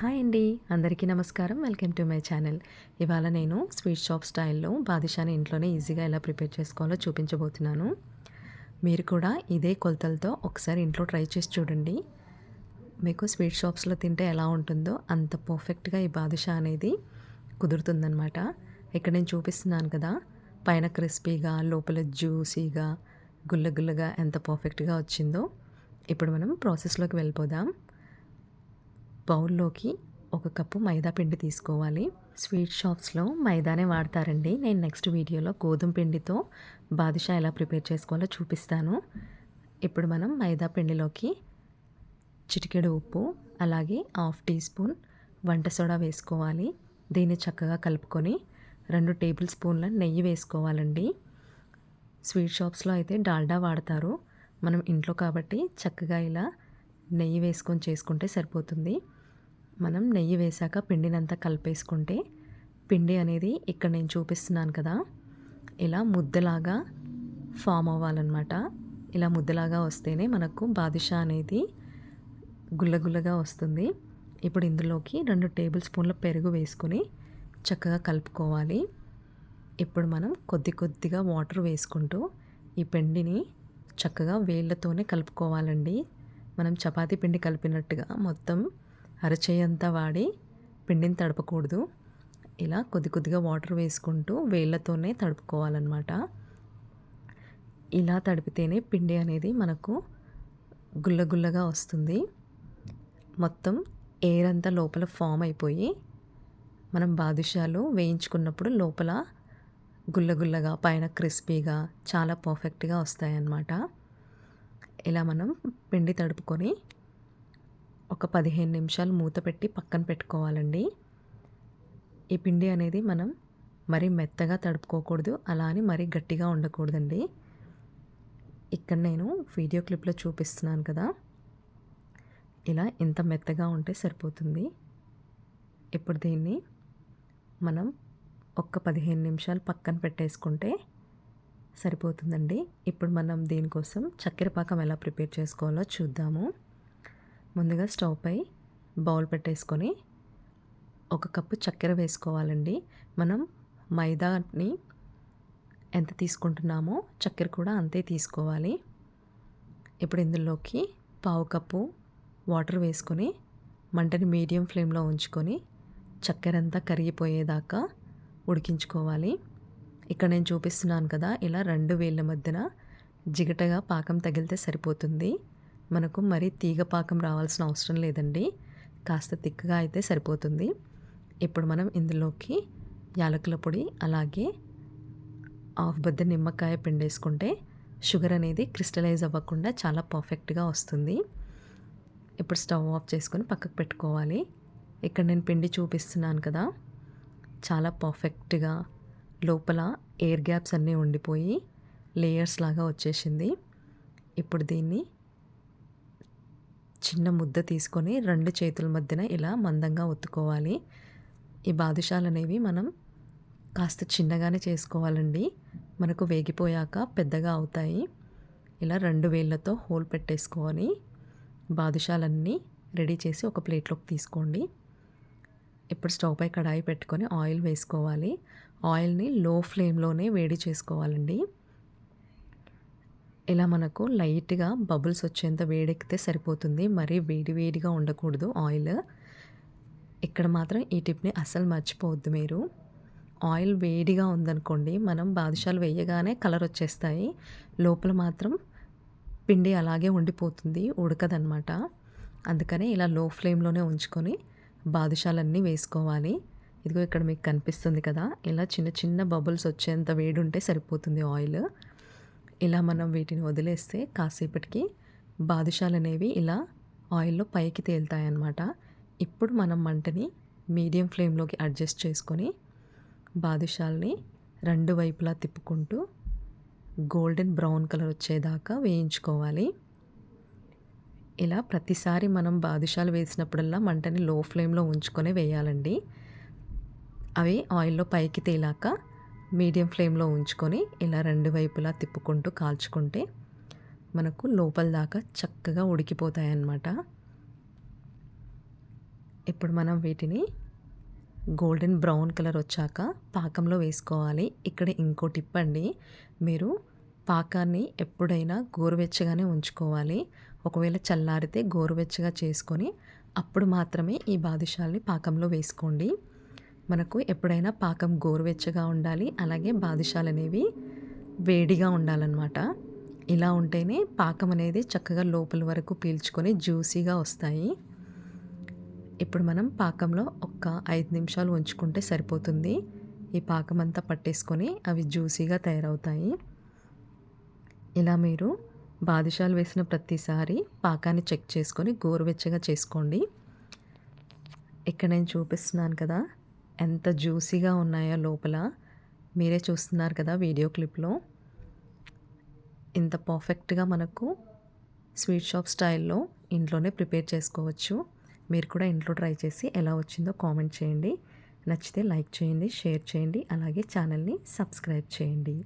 Hi అండి. అందరికీ నమస్కారం. Welcome to my channel. ఇవాళ నేను స్వీట్ షాప్ స్టైల్లో బాదుషాని ఇంట్లోనే ఈజీగా ఎలా ప్రిపేర్ చేసుకోవాలో చూపించబోతున్నాను. మీరు కూడా ఇదే కొలతలతో ఒకసారి ఇంట్లో ట్రై చేసి చూడండి. మీకు స్వీట్ షాప్స్లో తింటే ఎలా ఉంటుందో అంత పర్ఫెక్ట్గా ఈ బాదుషా అనేది కుదురుతుందనమాట ఇక్కడ నేను చూపిస్తున్నాను కదా పైన క్రిస్పీగా లోపల జ్యూసీగా గుల్ల గుల్లగా ఎంత పర్ఫెక్ట్గా వచ్చిందో. ఇప్పుడు మనం ప్రాసెస్లోకి వెళ్ళిపోదాం. బౌల్లోకి ఒక కప్పు మైదా పిండి తీసుకోవాలి. స్వీట్ షాప్స్లో మైదానే వాడతారండి. నేను నెక్స్ట్ వీడియోలో గోధుమ పిండితో బాదుషా ఎలా ప్రిపేర్ చేసుకోవాలో చూపిస్తాను. ఇప్పుడు మనం మైదా పిండిలోకి చిటికెడు ఉప్పు అలాగే హాఫ్ టీ స్పూన్ వంట సోడా వేసుకోవాలి. దీన్ని చక్కగా కలుపుకొని రెండు టేబుల్ స్పూన్ల నెయ్యి వేసుకోవాలండి. స్వీట్ షాప్స్లో అయితే డాల్డా వాడతారు. మనం ఇంట్లో కాబట్టి చక్కగా ఇలా నెయ్యి వేసుకొని చేసుకుంటే సరిపోతుంది. మనం నెయ్యి వేశాక పిండినంతా కలిపేసుకుంటే పిండి అనేది ఇక్కడ నేను చూపిస్తున్నాను కదా ఇలా ముద్దలాగా ఫామ్ అవ్వాలన్నమాట. ఇలా ముద్దలాగా వస్తేనే మనకు బాదుషా అనేది గుల్లగుల్లగా వస్తుంది. ఇప్పుడు ఇందులోకి రెండు టేబుల్ స్పూన్ల పెరుగు వేసుకొని చక్కగా కలుపుకోవాలి. ఇప్పుడు మనం కొద్ది కొద్దిగా వాటర్ వేసుకుంటూ ఈ పిండిని చక్కగా వేళ్ళతోనే కలుపుకోవాలండి. మనం చపాతీ పిండి కలిపినట్టుగా మొత్తం అరచేయంతా వాడి పిండిని తడపకూడదు. ఇలా కొద్ది కొద్దిగా వాటర్ వేసుకుంటూ వేళ్ళతోనే తడుపుకోవాలన్నమాట. ఇలా తడిపితేనే పిండి అనేది మనకు గుల్లగుల్లగా వస్తుంది. మొత్తం ఎయిర్ అంతా లోపల ఫామ్ అయిపోయి మనం బాదుషాలు వేయించుకున్నప్పుడు లోపల గుల్లగుల్లగా పైన క్రిస్పీగా చాలా పర్ఫెక్ట్గా వస్తాయన్నమాట. ఇలా మనం పిండి తడుపుకొని ఒక పదిహేను నిమిషాలు మూత పెట్టి పక్కన పెట్టుకోవాలండి. ఈ పిండి అనేది మనం మరీ మెత్తగా తడుపుకోకూడదు అలా అని మరీ గట్టిగా ఉండకూడదండి. ఇక్కడ నేను వీడియో క్లిప్లో చూపిస్తున్నాను కదా. ఇలా ఇంత మెత్తగా ఉంటే సరిపోతుంది. ఇప్పుడు దీన్ని మనం ఒక్క పదిహేను నిమిషాలు పక్కన పెట్టేసుకుంటే సరిపోతుందండి. ఇప్పుడు మనం దీనికోసం చక్కెర పాకం ఎలా ప్రిపేర్ చేసుకోవాలో చూద్దాము. ముందుగా స్టవ్ పై బౌల్ పెట్టేసుకొని ఒక కప్పు చక్కెర వేసుకోవాలండి. మనం మైదాని ఎంత తీసుకుంటున్నామో చక్కెర కూడా అంతే తీసుకోవాలి. ఇప్పుడు ఇందులోకి పావు కప్పు వాటర్ వేసుకొని మంటని మీడియం ఫ్లేమ్లో ఉంచుకొని చక్కెర అంతా కరిగిపోయేదాకా ఉడికించుకోవాలి. ఇక్కడ నేను చూపిస్తున్నాను కదా ఇలా రెండు వేళ్ళ మధ్యన జిగటగా పాకం తగిలితే సరిపోతుంది. మనకు మరీ తీగ పాకం రావాల్సిన అవసరం లేదండి. కాస్త తిక్కగా అయితే సరిపోతుంది. ఇప్పుడు మనం ఇందులోకి యాలకుల పొడి అలాగే హాఫ్ బద్ద నిమ్మకాయ పిండేసుకుంటే షుగర్ అనేది క్రిస్టలైజ్ అవ్వకుండా చాలా పర్ఫెక్ట్గా వస్తుంది. ఇప్పుడు స్టవ్ ఆఫ్ చేసుకొని పక్కకు పెట్టుకోవాలి. ఇక్కడ నేను పిండి చూపిస్తున్నాను కదా. చాలా పర్ఫెక్ట్గా లోపల ఎయిర్ గ్యాప్స్ అన్నీ ఉండిపోయి లేయర్స్ లాగా వచ్చేసింది. ఇప్పుడు దీన్ని చిన్న ముద్ద తీసుకొని రెండు చేతుల మధ్యన ఇలా మందంగా ఒత్తుకోవాలి. ఈ బాదుషాలు అనేవి మనం కాస్త చిన్నగానే చేసుకోవాలండి. మనకు వేగిపోయాక పెద్దగా అవుతాయి. ఇలా రెండు వేళ్ళతో హోల్ పెట్టేసుకొని బాదుషాలన్నీ రెడీ చేసి ఒక ప్లేట్లోకి తీసుకోండి. ఇప్పుడు స్టవ్ పై కడాయి పెట్టుకొని ఆయిల్ వేసుకోవాలి. ఆయిల్ని లో ఫ్లేమ్లోనే వేడి చేసుకోవాలండి. ఇలా మనకు లైట్గా బబుల్స్ వచ్చేంత వేడెక్కితే సరిపోతుంది. మరీ వేడి వేడిగా ఉండకూడదు ఆయిల్. ఇక్కడ మాత్రం ఈ టిప్ని అస్సలు మర్చిపోవద్దు మీరు. ఆయిల్ వేడిగా ఉందనుకోండి మనం బాదుషాలు వేయగానే కలర్ వచ్చేస్తాయి. లోపల మాత్రం పిండి అలాగే ఉండిపోతుంది ఉడకదనమాట అందుకని ఇలా లో ఫ్లేమ్లోనే ఉంచుకొని బాదుషాలన్నీ వేసుకోవాలి. ఇదిగో ఇక్కడ మీకు కనిపిస్తుంది కదా ఇలా చిన్న చిన్న బబుల్స్ వచ్చేంత వేడి ఉంటే సరిపోతుంది ఆయిల్. ఇలా మనం వీటిని వదిలేస్తే కాసేపటికి బాదుషాలు అనేవి ఇలా ఆయిల్లో పైకి తేలుతాయన్నమాట. ఇప్పుడు మనం మంటని మీడియం ఫ్లేమ్లోకి అడ్జస్ట్ చేసుకొని బాదుషాల్ని రెండు వైపులా తిప్పుకుంటూ గోల్డెన్ బ్రౌన్ కలర్ వచ్చేదాకా వేయించుకోవాలి. ఇలా ప్రతిసారి మనం బాదుషాలు వేసినప్పుడల్లా మంటని లో ఫ్లేమ్లో ఉంచుకొని వేయాలండి. అవి ఆయిల్లో పైకి తేలాక మీడియం ఫ్లేమ్లో ఉంచుకొని ఇలా రెండు వైపులా తిప్పుకుంటూ కాల్చుకుంటే మనకు లోపల దాకా చక్కగా ఉడికిపోతాయి అన్నమాట ఇప్పుడు మనం వీటిని గోల్డెన్ బ్రౌన్ కలర్ వచ్చాక పాకంలో వేసుకోవాలి. ఇక్కడ ఇంకో టిప్ అండి మీరు పాకాన్ని ఎప్పుడైనా గోరువెచ్చగానే ఉంచుకోవాలి. ఒకవేళ చల్లారితే గోరువెచ్చగా చేసుకొని అప్పుడు మాత్రమే ఈ బాదుషాల్ని పాకంలో వేసుకోండి. మనకు ఎప్పుడైనా పాకం గోరువెచ్చగా ఉండాలి అలాగే బాదుషాలు అనేవి వేడిగా ఉండాలన్నమాట. ఇలా ఉంటేనే పాకం అనేది చక్కగా లోపల వరకు పీల్చుకొని జ్యూసీగా వస్తాయి. ఇప్పుడు మనం పాకంలో ఒక్క ఐదు నిమిషాలు ఉంచుకుంటే సరిపోతుంది. ఈ పాకం అంతా పట్టేసుకొని అవి జ్యూసీగా తయారవుతాయి. ఇలా మీరు బాదుషాలు వేసిన ప్రతిసారి పాకాన్ని చెక్ చేసుకొని గోరువెచ్చగా చేసుకోండి. ఇక్కడ నేను చూపిస్తున్నాను కదా ఎంత జ్యూసీగా ఉన్నాయో లోపల మీరే చూస్తున్నారు కదా వీడియో క్లిప్లో. ఇంత పర్ఫెక్ట్గా మనకు స్వీట్ షాప్ స్టైల్లో ఇంట్లోనే ప్రిపేర్ చేసుకోవచ్చు. మీరు కూడా ఇంట్లో ట్రై చేసి ఎలా వచ్చిందో కామెంట్ చేయండి. నచ్చితే లైక్ చేయండి షేర్ చేయండి అలాగే ఛానల్ని సబ్స్క్రైబ్ చేయండి.